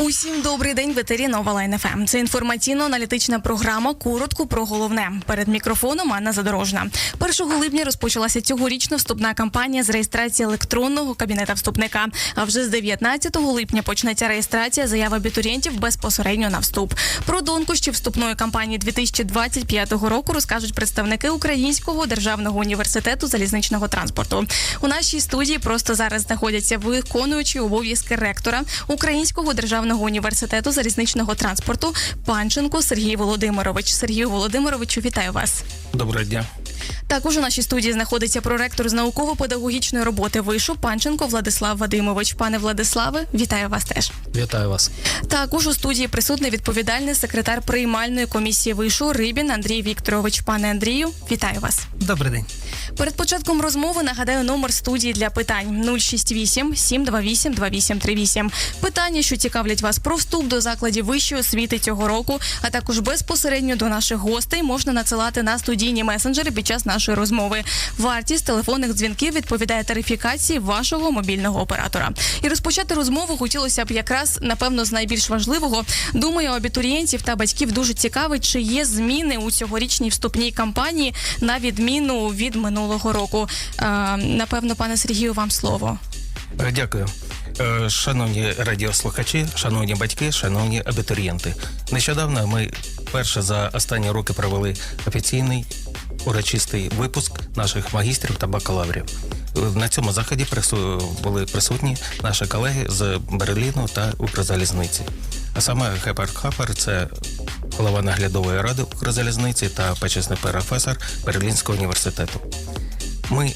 Усім добрий день в етері Нова ФМ. Це інформаційно-аналітична програма. Коротко про головне. Перед мікрофоном Анна Задорожна. 1 липня розпочалася цьогорічна вступна кампанія з реєстрації електронного кабінета вступника. А вже з 19 липня почнеться реєстрація заяв абітурієнтів безпосередньо на вступ. Про тонкощі вступної кампанії 2025 року розкажуть представники Українського державного університету залізничного транспорту. У нашій студії просто зараз знаходяться виконуючі обов'язки ректора Українського державного університету залізничного транспорту Панченко Сергій Володимирович. Сергію Володимировичу, вітаю вас. Доброго дня. Також у нашій студії знаходиться проректор з науково-педагогічної роботи вишу Панченко Владислав Вадимович. Пане Владиславе, вітаю вас теж. Вітаю вас. Також у студії присутній відповідальний секретар приймальної комісії вишу Рибін Андрій Вікторович. Пане Андрію, вітаю вас. Добрий день. Перед початком розмови нагадаю номер студії для питань 068 728 2838. Питання, що цікавлять вас про вступ до закладів вищої освіти цього року, а також безпосередньо до наших гостей можна надсилати на студійні месенджери під час нашої розмови. Вартість телефонних дзвінків відповідає тарифікації вашого мобільного оператора. І розпочати розмову хотілося б якраз напевно з найбільш важливого. Думаю, абітурієнтів та батьків дуже цікавить, чи є зміни у цьогорічній вступній кампанії на відміну від минулого року. Е, напевно, пане Сергію, вам слово. Дякую. Е, Шановні радіослухачі, шановні батьки, шановні абітурієнти. Нещодавно ми перше за останні роки провели офіційний урочистий випуск наших магістрів та бакалаврів. Е, На цьому заході були присутні наші колеги з Берліну та Укрзалізниці. А саме Гепард Хапер це голова наглядової ради Укрзалізниці та почесний професор Берлінського університету. Ми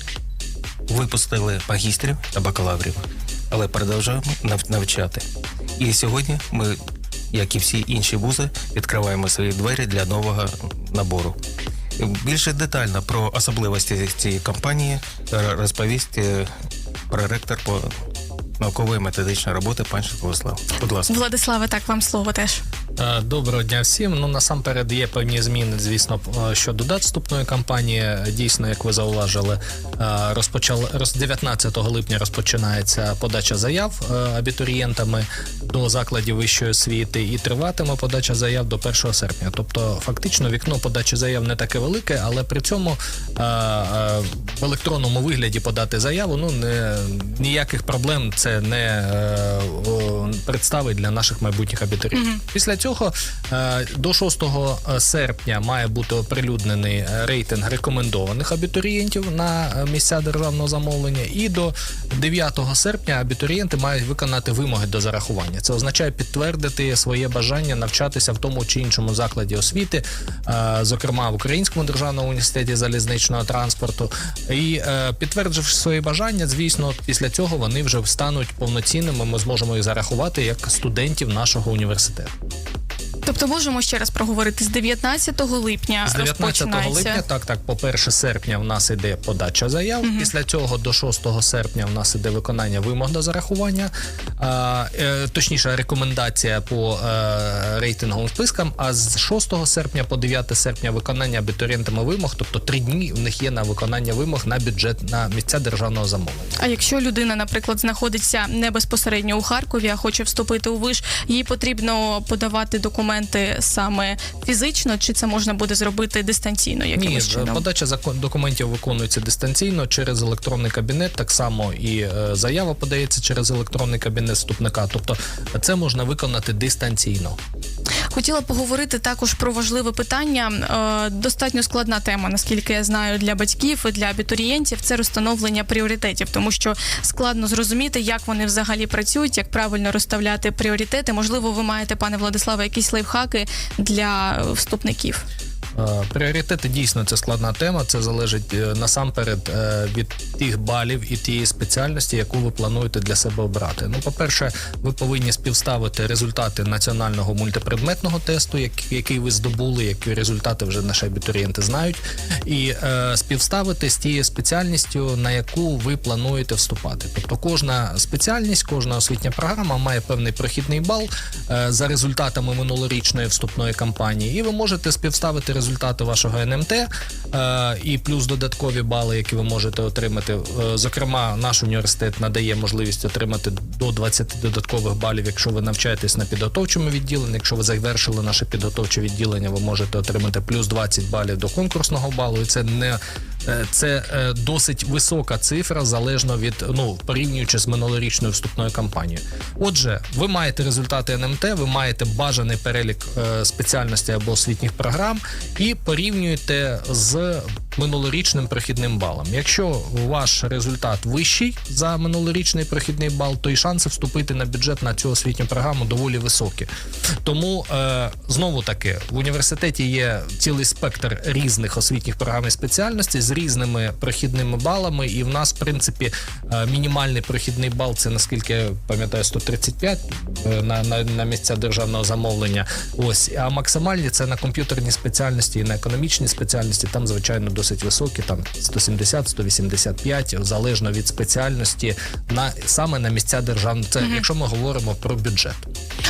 випустили магістрів та бакалаврів, але продовжуємо навчати. І сьогодні ми, як і всі інші вузи, відкриваємо свої двері для нового набору. Більше детально про особливості цієї кампанії розповість е, проректор по наукової методичної роботи пан Владислав. Будь ласка. Владиславе, так вам слово теж. Е, Доброго дня всім. Ну насамперед є певні зміни, звісно, е, щодо дат вступної кампанії. Дійсно, як ви зауважили, е, розпочали роз 19 липня розпочинається подача заяв абітурієнтами до закладів вищої освіти і триватиме подача заяв до 1 серпня. Тобто, фактично, вікно подачі заяв не таке велике, але при цьому в електронному вигляді подати заяву ну не ніяких проблем це не е, о, представить для наших майбутніх абітурієнтів. Після цього е, до 6 серпня має бути оприлюднений е, рейтинг рекомендованих абітурієнтів на е, місця державного замовлення, і до 9 серпня абітурієнти мають виконати вимоги до зарахування. Це означає підтвердити своє бажання навчатися в тому чи іншому закладі освіти, е, зокрема в Українському державному університеті залізничного транспорту. І е, підтвердивши свої бажання, звісно, після цього вони вже стануть повноцінними. Ми зможемо їх зарахувати як студентів нашого університету. Тобто можемо ще раз проговорити з 19 липня. З 19 липня, так, так, по 1 серпня в нас іде подача заяв. Після цього до 6 серпня в нас іде виконання вимог до зарахування, а, е, точніше, рекомендація по е, рейтинговим спискам. А з 6 серпня по 9 серпня виконання абітурієнтами вимог, тобто три дні в них є на виконання вимог на бюджет на місця державного замовлення. А якщо людина, наприклад, знаходиться не безпосередньо у Харкові, а хоче вступити у виш, їй потрібно подавати документи саме фізично, чи це можна буде зробити дистанційно? Ні, чином? подача закон- документів виконується дистанційно через електронний кабінет. Так само і е, заява подається через електронний кабінет вступника. Тобто це можна виконати дистанційно. Хотіла поговорити також про важливе питання. Е, Достатньо складна тема, наскільки я знаю, для батьків і для абітурієнтів. Це розстановлення пріоритетів, тому що складно зрозуміти, як вони взагалі працюють, як правильно розставляти пріоритети. Можливо, ви маєте, пане Владиславе, якісь лайфхаки для вступників. Е, Пріоритети дійсно це складна тема. Це залежить е, насамперед е, від тих балів і тієї спеціальності, яку ви плануєте для себе обрати. Ну, по-перше, ви повинні співставити результати національного мультипредметного тесту, який ви здобули, які результати вже наші абітурієнти знають, і співставити з тією спеціальністю, на яку ви плануєте вступати. Тобто, кожна спеціальність, кожна освітня програма має певний прохідний бал за результатами минулорічної вступної кампанії, і ви можете співставити результати результати вашого НМТ е, і плюс додаткові бали, які ви можете отримати. Е, Зокрема, наш університет надає можливість отримати до 20 додаткових балів, якщо ви навчаєтесь на підготовчому відділенні. Якщо ви завершили наше підготовче відділення, ви можете отримати плюс 20 балів до конкурсного балу. І це не це е, досить висока цифра, залежно від ну порівнюючи з минулорічною вступною кампанією. Отже, ви маєте результати НМТ, ви маєте бажаний перелік е, спеціальностей або освітніх програм і порівнюєте з минулорічним прохідним балом. Якщо ваш результат вищий за минулорічний прохідний бал, то і шанси вступити на бюджет на цю освітню програму доволі високі. Тому е, знову таки в університеті є цілий спектр різних освітніх програм і спеціальностей з різними прохідними балами. І в нас, в принципі, е, мінімальний прохідний бал це наскільки пам'ятаю 135 е, на, на, на місця державного замовлення. Ось а максимальні це на комп'ютерні спеціальності і на економічні спеціальності. Там звичайно досить високі, там 170-185, залежно від спеціальності, на саме на місця державного. Це якщо ми говоримо про бюджет.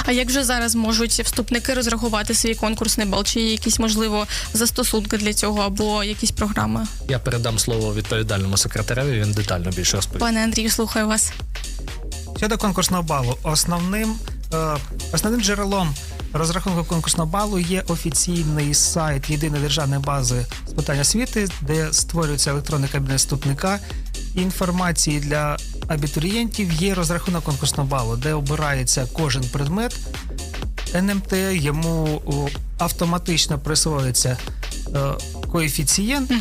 А як же зараз можуть вступники розрахувати свій конкурсний бал? Чи є якісь можливо застосунки для цього або якісь програми? Я передам слово відповідальному секретареві. Він детально більше розповість. Пане Андрію, слухаю вас. Щодо конкурсного балу, основним, е, основним джерелом розрахунку конкурсного балу є офіційний сайт єдиної державної бази з питань освіти, де створюється електронний кабінет вступника. Інформації для абітурієнтів є розрахунок конкурсного балу, де обирається кожен предмет. НМТ йому автоматично присвоюється е, коефіцієнт.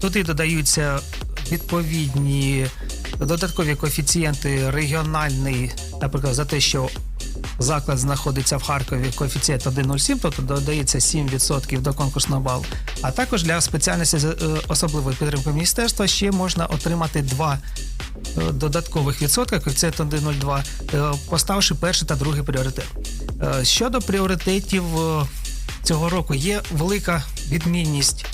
Туди додаються відповідні додаткові коефіцієнти регіональний, наприклад, за те, що заклад знаходиться в Харкові, коефіцієнт 1,07, тобто додається 7% до конкурсного балу. А також для спеціальності з е, особливої підтримки міністерства ще можна отримати два е, додаткових відсотка, коефіцієнт 1,02, е, поставивши перший та другий пріоритет. Щодо пріоритетів цього року, є велика відмінність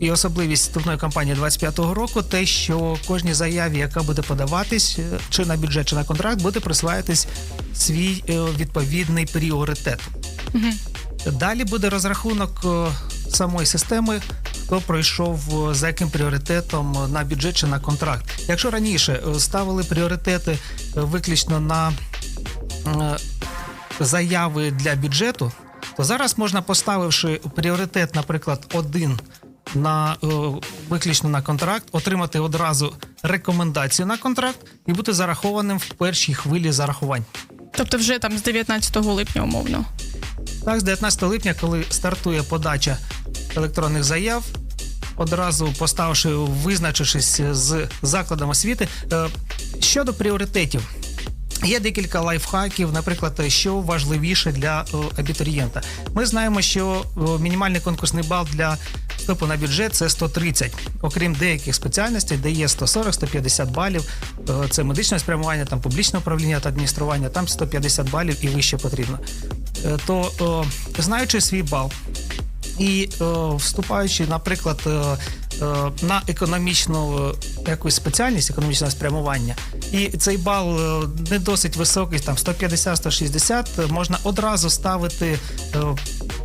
і особливість вступної кампанії 25-го року, те, що кожній заяві, яка буде подаватись, чи на бюджет, чи на контракт, буде присваятись свій е, відповідний пріоритет. Далі буде розрахунок е, самої системи, хто пройшов е, за яким пріоритетом на бюджет чи на контракт. Якщо раніше ставили пріоритети виключно на заяви для бюджету, то зараз можна, поставивши пріоритет, наприклад, один на виключно на контракт, отримати одразу рекомендацію на контракт і бути зарахованим в першій хвилі зарахувань. Тобто, вже там з 19 липня, умовно. Так, з 19 липня, коли стартує подача електронних заяв, одразу поставивши, визначившись з закладом освіти. Е, Щодо пріоритетів, є декілька лайфхаків, наприклад, що важливіше для е, абітурієнта. Ми знаємо, що е, мінімальний конкурсний бал для вступу на бюджет це 130. Окрім деяких спеціальностей, де є 140-150 балів. Е, Це медичне спрямування, там публічне управління та адміністрування, там 150 балів і вище потрібно. Е, То знаючи свій бал і вступаючи, наприклад, е, на економічну якусь спеціальність, економічне спрямування, і цей бал не досить високий, там 150-160, е, можна одразу ставити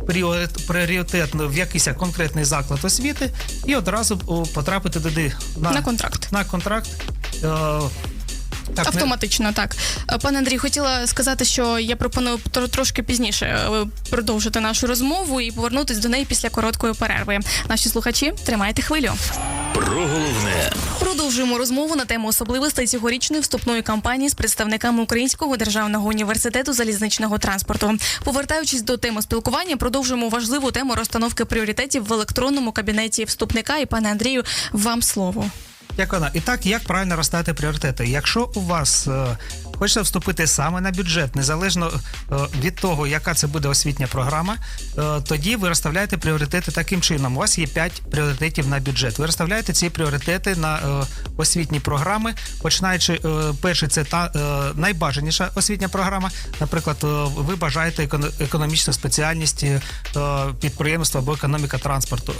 е, пріорит- пріоритет в якийсь конкретний заклад освіти і одразу потрапити туди на, На контракт. На контракт. так, Автоматично, не- так. Е, Пане Андрій, хотіла сказати, що я пропоную трошки пізніше е, продовжити нашу розмову і повернутись до неї після короткої перерви. Наші слухачі, тримайте хвилю. Про головне Продовжуємо розмову на тему особливостей цьогорічної вступної кампанії з представниками Українського державного університету залізничного транспорту. Повертаючись до теми спілкування, продовжуємо важливу тему розстановки пріоритетів в електронному кабінеті вступника. І пане Андрію, вам слово. Як вона? І так, як правильно розставити пріоритети? Якщо у вас е, хочеться вступити саме на бюджет, незалежно е, від того, яка це буде освітня програма, е, тоді ви розставляєте пріоритети таким чином. У вас є 5 пріоритетів на бюджет. Ви розставляєте ці пріоритети на е, освітні програми, починаючи перший, це та найбажаніша освітня програма. Наприклад, ви бажаєте еконо- економічну спеціальність підприємства або економіка транспорту,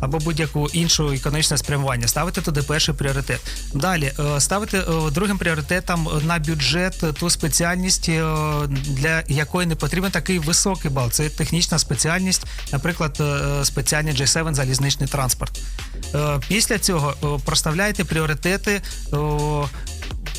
або будь-яку іншу економічне спрямування. Ставите туди перший пріоритет. Далі ставите другим пріоритетом на бюджет бюджет ту спеціальність, е, для якої не потрібен такий високий бал. Це технічна спеціальність, наприклад, е, спеціальний J7 залізничний транспорт. Е, Після цього проставляйте пріоритети.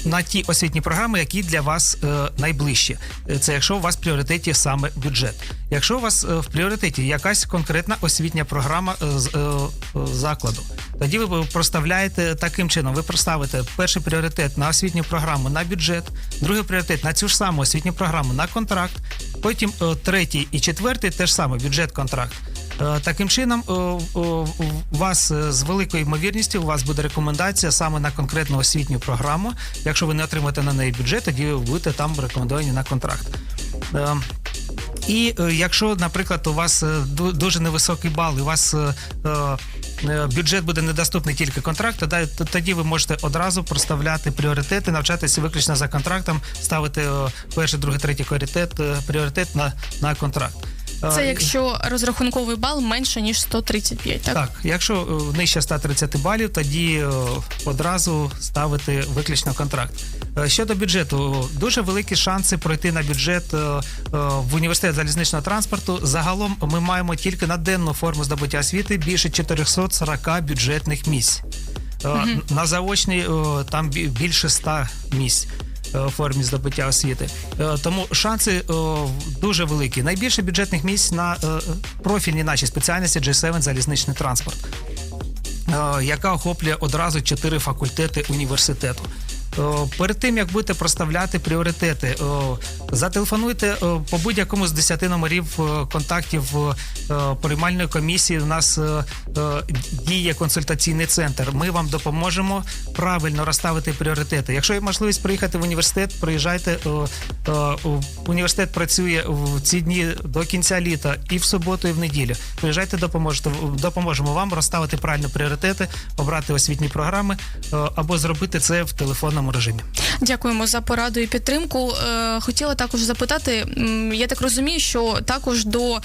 На ті освітні програми, які для вас е, найближчі, Е, це якщо у вас в пріоритеті саме бюджет. Якщо у вас е, в пріоритеті якась конкретна освітня програма е, з е, е, закладу, тоді ви проставляєте таким чином. Ви проставите перший пріоритет на освітню програму на бюджет, другий пріоритет на цю ж саму освітню програму на контракт. Потім е, третій і четвертий теж саме бюджет-контракт. Е, Таким чином, е, е, у вас е, з великою ймовірністю у вас буде рекомендація саме на конкретну освітню програму. Якщо ви не отримаєте на неї бюджет, тоді ви будете там рекомендовані на контракт. Е, І е, якщо, наприклад, у вас е, дуже невисокий бал, у вас е, е, бюджет буде недоступний тільки контракт, тоді, ви можете одразу проставляти пріоритети, навчатися виключно за контрактом, ставити е, перший, другий, третій пріоритет, е, пріоритет на, на контракт. Це якщо розрахунковий бал менше ніж 135, так? так, якщо е, нижче 130 балів, тоді е, одразу ставити виключно контракт. Е, Щодо бюджету, дуже великі шанси пройти на бюджет в університет залізничного транспорту. Загалом ми маємо тільки на денну форму здобуття освіти більше 440 бюджетних місць. Е, На заочній е, там більше 100 місць. Е, формі здобуття освіти, Е, тому шанси е, дуже великі. Найбільше бюджетних місць на профільні нашій спеціальності G7 залізничний транспорт, яка охоплює одразу чотири факультети університету. Е, Перед тим як будете проставляти пріоритети, е, зателефонуйте е, по будь-якому з 10 номерів контактів приймальної комісії. У нас діє консультаційний центр. Ми вам допоможемо правильно розставити пріоритети. Якщо є можливість приїхати в університет, приїжджайте. Університет працює в ці дні до кінця літа і в суботу, і в неділю. Приїжджайте, допоможете допоможемо вам розставити правильно пріоритети, обрати освітні програми або зробити це в телефонному режимі. Дякуємо за пораду і підтримку. Е, Хотіла також запитати. Я так розумію, що також до е,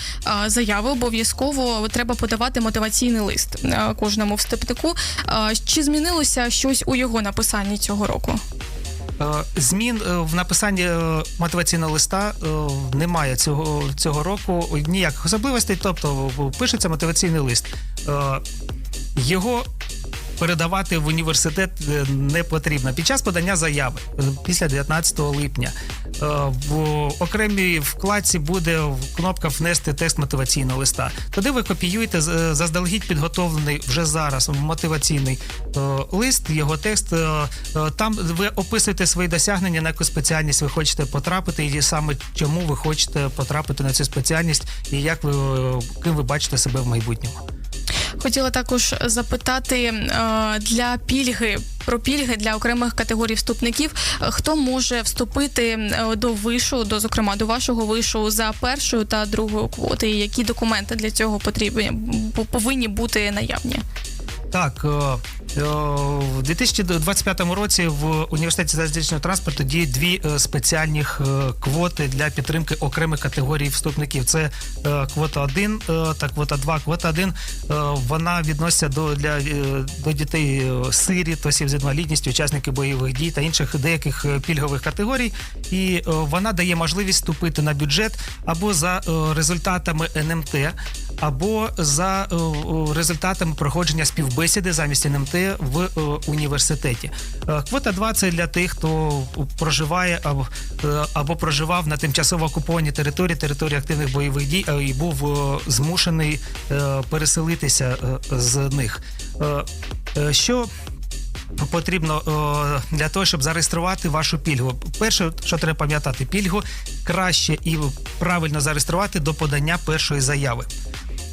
заяви обов'язково треба подавати мотиваційний лист е, кожному вступнику. Чи змінилося щось у його написанні цього року? Змін в написанні мотиваційного листа немає цього, цього року ніяких особливостей. Тобто пишеться мотиваційний лист. Його передавати в університет е, не потрібно. Під час подання заяви е, після 19 липня е, в окремій вкладці буде кнопка внести текст мотиваційного листа. Туди ви копіюєте заздалегідь підготовлений вже зараз мотиваційний лист, його текст. Там ви описуєте свої досягнення, на яку спеціальність ви хочете потрапити, і саме чому ви хочете потрапити на цю спеціальність, і як ви ким ви бачите себе в майбутньому. Хотіла також запитати е, для пільги про пільги для окремих категорій вступників. Хто може вступити е, до вишу, до зокрема до вашого вишу за першою та другою квоти? Які документи для цього потрібні повинні бути наявні? Так, е, е, в 2025 році в університеті залізничного транспорту діє дві е, спеціальних е, квоти для підтримки окремих категорій вступників. Це квота 1 е, та квота 2. Квота 1 е, вона відноситься до для до дітей сиріт, осіб з інвалідністю, учасників бойових дій та інших деяких пільгових категорій. І вона дає можливість вступити на бюджет або за результатами НМТ, або за е, е, результатами проходження співбесіди замість НМТ в е, університеті. Квота 2 – це для тих, хто проживає або, або проживав на тимчасово окупованій території, території активних бойових дій і був змушений переселитися з них. Що потрібно для того, щоб зареєструвати вашу пільгу. Перше, що треба пам'ятати, пільгу краще і правильно зареєструвати до подання першої заяви.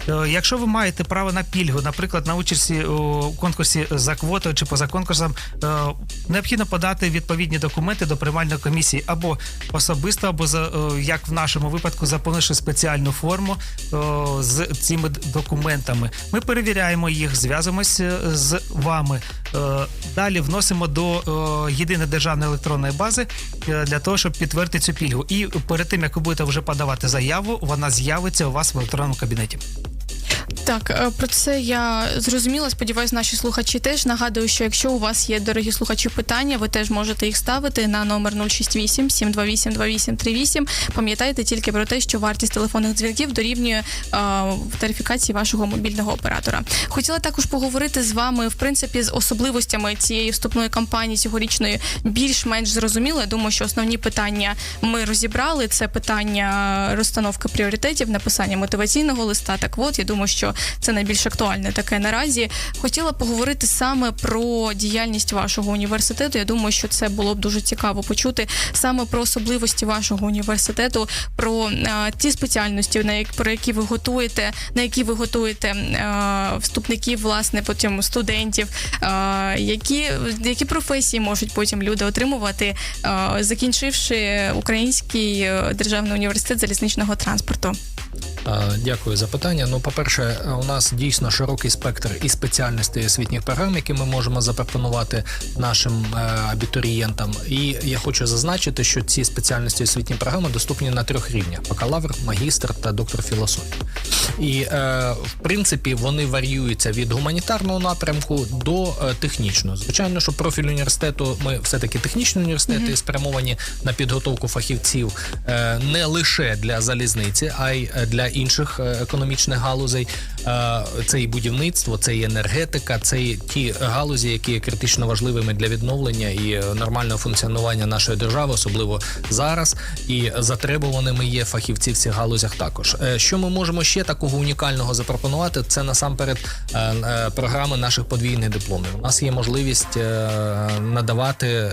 Е, Якщо ви маєте право на пільгу, наприклад, на участі у конкурсі за квотою чи поза конкурсом, е, необхідно подати відповідні документи до приймальної комісії або особисто, або е, як в нашому випадку, заповнивши спеціальну форму з цими документами. Ми перевіряємо їх, зв'язуємося з вами. Далі вносимо до єдиної державної електронної бази для того, щоб підтвердити цю пільгу. І перед тим як ви будете вже подавати заяву, вона з'явиться у вас в електронному кабінеті. Так, е, про це я зрозуміла. Сподіваюсь, наші слухачі теж нагадую, що якщо у вас є дорогі слухачі питання, ви теж можете їх ставити на номер 068 728 2838. Пам'ятайте тільки про те, що вартість телефонних дзвінків дорівнює е, тарифікації вашого мобільного оператора. Хотіла також поговорити з вами, в принципі, з особливостями цієї вступної кампанії цьогорічної більш-менш зрозуміло. Я думаю, що основні питання ми розібрали. Це питання розстановки пріоритетів, написання мотиваційного листа. Так от я думаю, що це найбільш актуальне таке наразі. Хотіла поговорити саме про діяльність вашого університету. Я думаю, що це було б дуже цікаво почути саме про особливості вашого університету, про е, ті спеціальності, на як про які ви готуєте, на які ви готуєте е, вступників, власне, потім студентів, е, які, які професії можуть потім люди отримувати, закінчивши Український державний університет залізничного транспорту. Е, Дякую за питання. Ну, по-перше, у нас дійсно широкий спектр і спеціальностей освітніх програм, які ми можемо запропонувати нашим е, абітурієнтам. І я хочу зазначити, що ці спеціальності освітні програми доступні на трьох рівнях: бакалавр, магістр та доктор філософії. І е, в принципі вони варіюються від гуманітарного напрямку до технічного. Звичайно, що профіль університету ми все таки технічні університети спрямовані на підготовку фахівців не лише для залізниці, а й для інших е, економічних галузей. Це і будівництво, це і енергетика, це і ті галузі, які є критично важливими для відновлення і е, нормального функціонування нашої держави, особливо зараз. І затребуваними є фахівці в цих галузях також. Е, Що ми можемо ще такого унікального запропонувати? Це насамперед е, програми наших подвійних дипломів. У нас є можливість надавати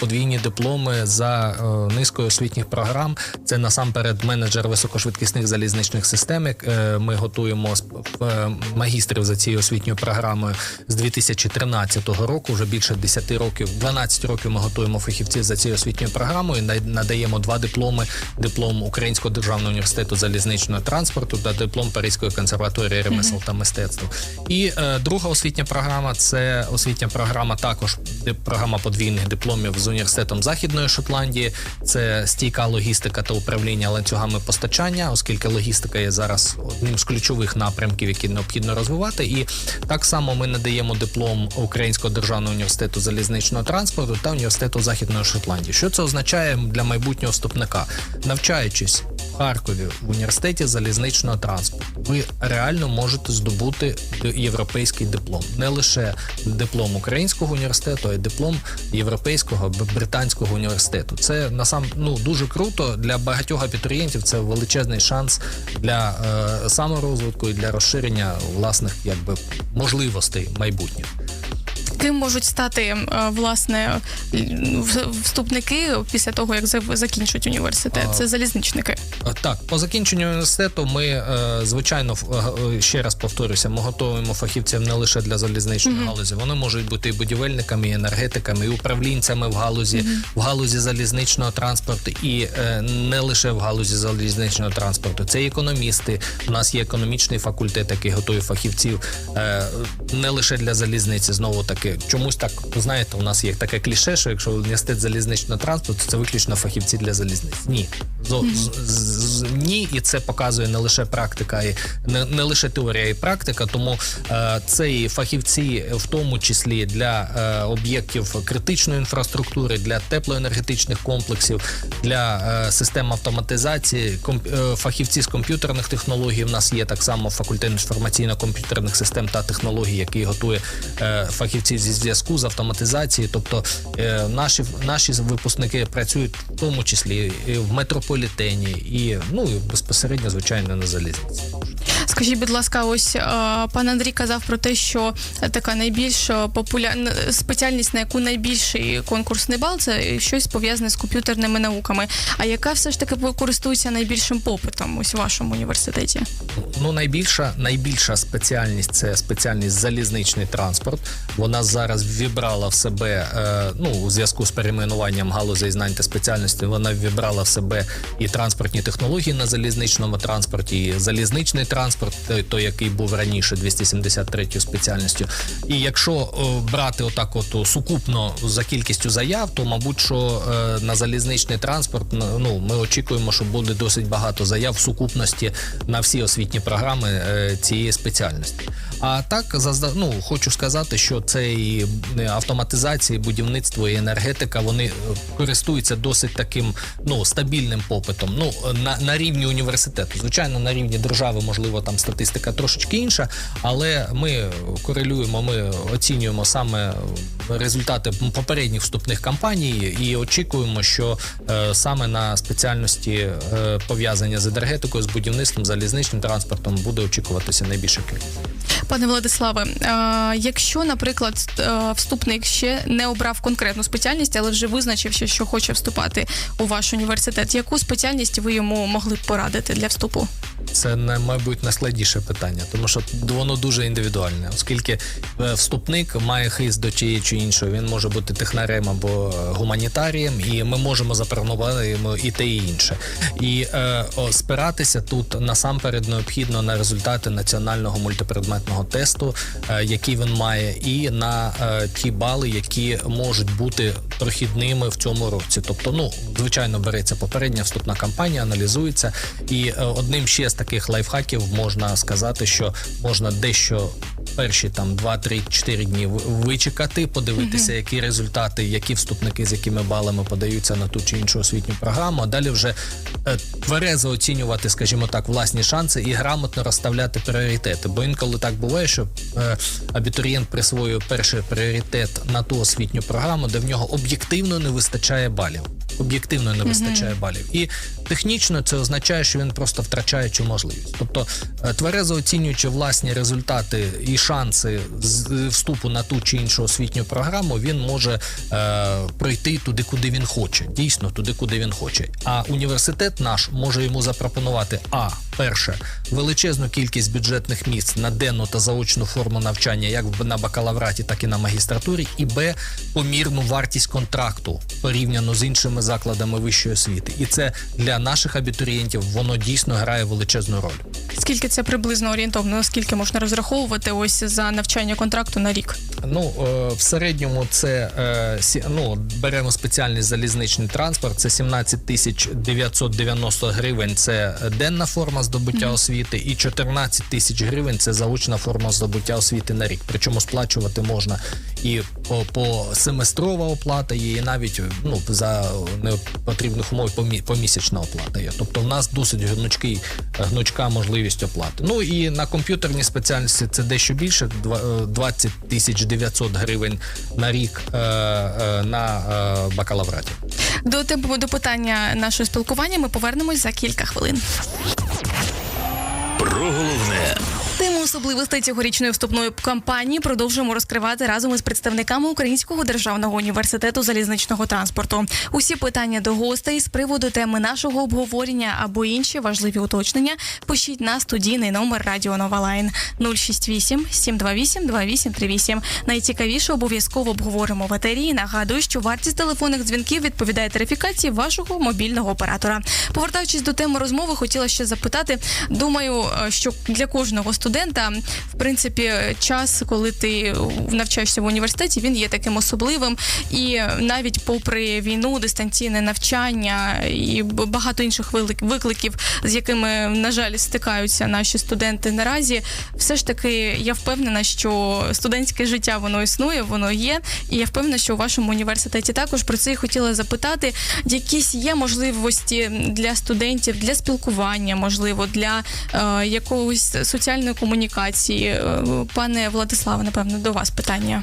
подвійні дипломи за низкою освітніх програм. Це насамперед менеджер високошвидкісних залізничних систем. Ми готуємо магістрів за цією освітньою програмою з 2013 року. Вже більше 10 років, 12 років ми готуємо фахівців за цією освітньою програмою. Надаємо два дипломи: диплом Українського державного університету залізничного транспорту та диплом Паризької консерваторії ремесел та мистецтв. І е, друга освітня програма це освітня програма, також програма подвійних дипломів з університетом Західної Шотландії. Це стійка логістика та управління ланцюгами постачання, оскільки логістика є зараз одним з ключових напрямків, які необхідно розвивати. І так само ми надаємо диплом Українського державного університету залізничного транспорту та університету Західної Шотландії. Що це означає для майбутнього вступника? Навчаючись Харкові в університеті залізничного транспорту, ви реально можете здобути європейський диплом, не лише диплом українського університету, а й диплом європейського британського університету. Це насам ну дуже круто для багатьох абітурієнтів. Це величезний шанс для е, саморозвитку і для розширення власних якби можливостей майбутніх. Ким можуть стати е, власне вступники після того, як закінчать університет? Це залізничники. Так, по закінченню університету ми е, звичайно е, ще раз повторюся, ми готуємо фахівців не лише для залізничної галузі. Вони можуть бути і будівельниками, і енергетиками, і управлінцями в галузі, в галузі залізничного транспорту, і не лише в галузі залізничного транспорту. Це і економісти. У нас є економічний факультет, який готує фахівців не лише для залізниці. Знову таки, чомусь так знаєте, у нас є таке кліше, що якщо університет залізничного транспорту, це виключно фахівці для залізниць. Ні. Зо, з, з- з- ні, і це показує не лише практика, і не, не лише теорія і практика. Тому е, це і фахівці, в тому числі для е, об'єктів критичної інфраструктури, для теплоенергетичних комплексів, для е, систем автоматизації, комп, е, фахівці з комп'ютерних технологій. У нас є так само факультет інформаційно-комп'ютерних систем та технологій, який готує е, фахівців зі зв'язку з автоматизації. Тобто е, наші наші випускники працюють в тому числі і в метрополітені, і ну і безпосередньо, звичайно, на залізниці. Скажіть, будь ласка, ось е, пан Андрій казав про те, що така найбільш популярна спеціальність, на яку найбільший конкурсний бал, це щось пов'язане з комп'ютерними науками. А яка все ж таки користується найбільшим попитом ось у вашому університеті? Ну, найбільша, найбільша спеціальність це спеціальність залізничний транспорт. Вона зараз вібрала в себе, е, ну, у зв'язку з перейменуванням галузей знань та спеціальності, вона вібрала в себе і транспортні технології на залізничному транспорті, і залізничний транспорт. Транспорт, той, який був раніше, 273 спеціальністю. І якщо о, брати отак, от сукупно за кількістю заяв, то мабуть, що е, на залізничний транспорт ну ми очікуємо, що буде досить багато заяв в сукупності на всі освітні програми е, цієї спеціальності. А так ну, хочу сказати, що це і е, автоматизація, і будівництво і енергетика вони е, користуються досить таким ну стабільним попитом. Ну на, на рівні університету. Звичайно, на рівні держави, можливо, там статистика трошечки інша, але ми корелюємо, ми оцінюємо саме результати попередніх вступних кампаній і очікуємо, що е, саме на спеціальності е, пов'язання з енергетикою, з будівництвом, залізничним транспортом буде очікуватися найбільше кількість. Пане Владиславе, е, якщо, наприклад, е, вступник ще не обрав конкретну спеціальність, але вже визначився, що хоче вступати у ваш університет, яку спеціальність ви йому могли б порадити для вступу? Це не мабуть найскладніше питання, тому що воно дуже індивідуальне, оскільки е, вступник має хист до тієї чи іншої. Він може бути технарем або гуманітарієм, і ми можемо запропонувати йому і те, і інше. І е, о, спиратися тут насамперед необхідно на результати національного мультипредметного тесту, е, який він має, і на е, ті бали, які можуть бути прохідними в цьому році. Тобто, ну звичайно, береться попередня вступна кампанія, аналізується, і е, одним ще з таких лайфхаків можна сказати, що можна дещо. Перші там 2, 3, 4 дні вичекати, подивитися, які результати, які вступники з якими балами подаються на ту чи іншу освітню програму. А далі вже е, тверезо оцінювати, скажімо так, власні шанси і грамотно розставляти пріоритети. Бо інколи так буває, що е, абітурієнт присвоює перший пріоритет на ту освітню програму, де в нього об'єктивно не вистачає балів. Об'єктивно не вистачає балів. І технічно це означає, що він просто втрачає цю можливість. Тобто, е, тверезо оцінюючи власні результати і шанси з е, вступу на ту чи іншу освітню програму, він може е, пройти туди, куди він хоче. Дійсно, туди, куди він хоче. А університет наш може йому запропонувати а перше величезну кількість бюджетних місць на денну та заочну форму навчання, як на бакалавраті, так і на магістратурі, і б помірну вартість контракту порівняно з іншими закладами вищої освіти. І це для наших абітурієнтів воно дійсно грає величезну роль. Скільки це приблизно орієнтовно? Скільки можна розраховувати ось за навчання контракту на рік? Ну е, в середньому це е, ну, беремо спеціальний залізничний транспорт. Це 17 тисяч 990 гривень. Це денна форма здобуття освіти, і 14 тисяч гривень це заочна форма здобуття освіти на рік. Причому сплачувати можна і по, по семестрова оплата є, і навіть ну за непотрібних умов помі- помісячна оплата є. Тобто в нас досить гнучкий гнучка можливість оплати. Ну і на комп'ютерній спеціальності це дещо більше два- е, 20 тисяч 900 гривень на рік е, е, на е, бакалавраті. До темпу до питання нашого спілкування ми повернемось за кілька хвилин. Про головне Тему особливостей цьогорічної вступної кампанії продовжуємо розкривати разом із представниками Українського державного університету залізничного транспорту. Усі питання до гостей з приводу теми нашого обговорення або інші важливі уточнення пишіть на студійний номер Радіо Нова Лайн 068 728 2838. Найцікавіше обов'язково обговоримо в етері. Нагадую, що вартість телефонних дзвінків відповідає тарифікації вашого мобільного оператора. Повертаючись до теми розмови, хотіла ще запитати. Думаю, е, що для кожного студента, в принципі, час, коли ти навчаєшся в університеті, він є таким особливим. І навіть попри війну, дистанційне навчання і багато інших викликів, з якими, на жаль, стикаються наші студенти наразі, все ж таки я впевнена, що студентське життя воно існує, воно є. І я впевнена, що у вашому університеті також про це і хотіла запитати, якісь є можливості для студентів для спілкування, можливо, для е, якогось соціальної комунікації. Е, Пане Владиславе, напевно, до вас питання.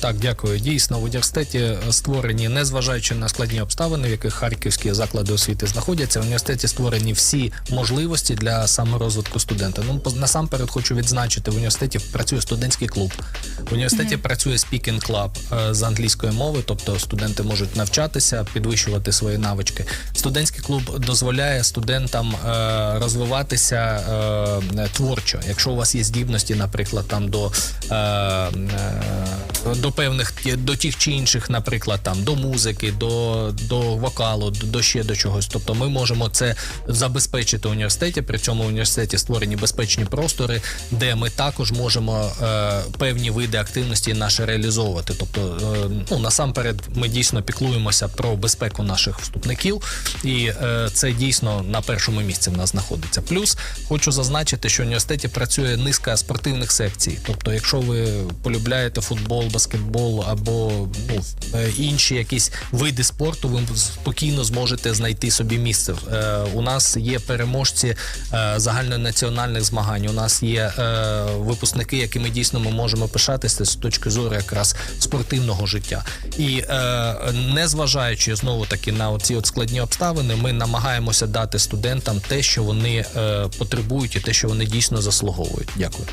Так, дякую. Дійсно, в університеті створені, незважаючи на складні обставини, в яких харківські заклади освіти знаходяться, в університеті створені всі можливості для саморозвитку студента. Ну насамперед хочу відзначити, в університеті працює студентський клуб. В університеті працює Speaking Club е, з англійської мови, тобто студенти можуть навчатися, підвищувати свої навички. Студентський клуб дозволяє студентам е, розвиватися творчо. Якщо у вас є здібності, наприклад, там до е, е, до певних до тих чи інших, наприклад, там до музики, до, до вокалу, до, ще до чогось. Тобто, ми можемо це забезпечити в університеті. При цьому в університеті створені безпечні простори, де ми також можемо е, певні види активності наші реалізовувати. Тобто, е, ну насамперед, ми дійсно піклуємося про безпеку наших вступників, і е, це дійсно на першому місці в нас знаходиться. Плюс хочу зазначити, що в університеті працює низка спортивних секцій. Тобто, якщо ви полюбляєте футбол, баскетбол або ну, е, інші якісь види спорту, ви спокійно зможете знайти собі місце. Е, у нас є переможці е, загальнонаціональних змагань. У нас є випускники, якими дійсно ми можемо пишатися з точки зору якраз спортивного життя. І е, незважаючи знову таки на ці от складні обставини, ми намагаємося дати студентам те, що вони потребують, і те, що вони дійсно заслуговують. Дякую.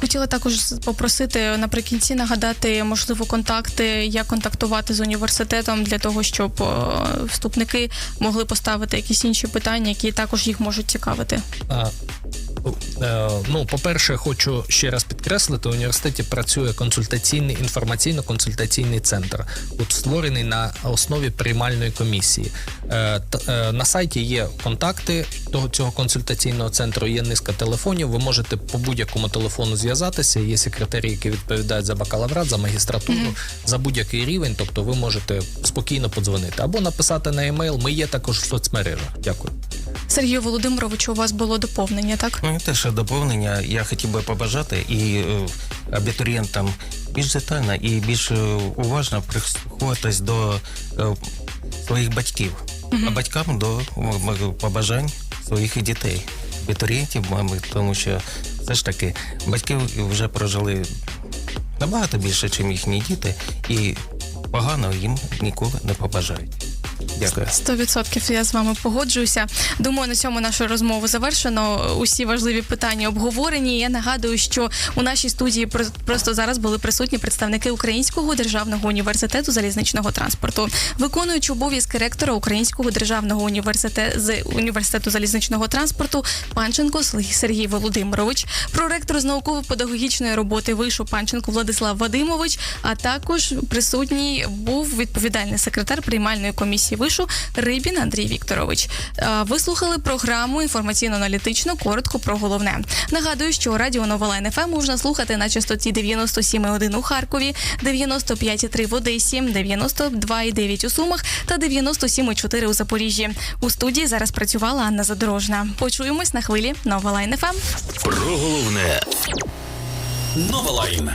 Хотіла також попросити наприкінці нагадати, можливо, контакти, як контактувати з університетом для того, щоб е, вступники могли поставити якісь інші питання, які також їх можуть цікавити. А, е, Ну, по-перше, хочу ще раз підкреслити: у університеті працює консультаційний інформаційно-консультаційний центр, от створений на основі приймальної комісії. Е, На сайті є контакти того цього консультаційного центру, є низка телефонів. Ви можете по будь-якому телефону зв'язатися. Є секретарі, які відповідають за бакалаврат, за магістратуру, за будь-який рівень. Тобто, ви можете спокійно подзвонити або написати на емейл. Ми є також в соцмережах. Дякую. Сергію Володимировичу, у вас було доповнення, так? Ну і теж доповнення. Я хотів би побажати і е, абітурієнтам більш детально і більш е, уважно прислуховуватись до е, своїх батьків, а батькам до побажань своїх дітей, абітурієнтів, мами, тому що все ж таки батьки вже прожили набагато більше, ніж їхні діти, і погано їм ніколи не побажають. Дякую. Сто відсотків я з вами погоджуюся. Думаю, на цьому нашу розмову завершено. Усі важливі питання обговорені. Я нагадую, що у нашій студії про- просто зараз були присутні представники Українського державного університету залізничного транспорту, виконуючи обов'язки ректора Українського державного університету з університету залізничного транспорту Панченко Сергій Володимирович, проректор з науково-педагогічної роботи вишу Панченко Владислав Вадимович. А також присутній був відповідальний секретар приймальної комісії вишу Рибін Андрій Вікторович. Е, Ви слухали програму інформаційно-аналітично коротко про головне. Нагадую, що радіо Нова Лайн ФМ можна слухати на частоті 97,1 у Харкові, 95,3 в Одесі, 92,9 у Сумах та 97,4 у Запоріжжі. У студії зараз працювала Анна Задорожна. Почуємось на хвилі Нова Лайн ФМ. Про головне. Нова Лайн.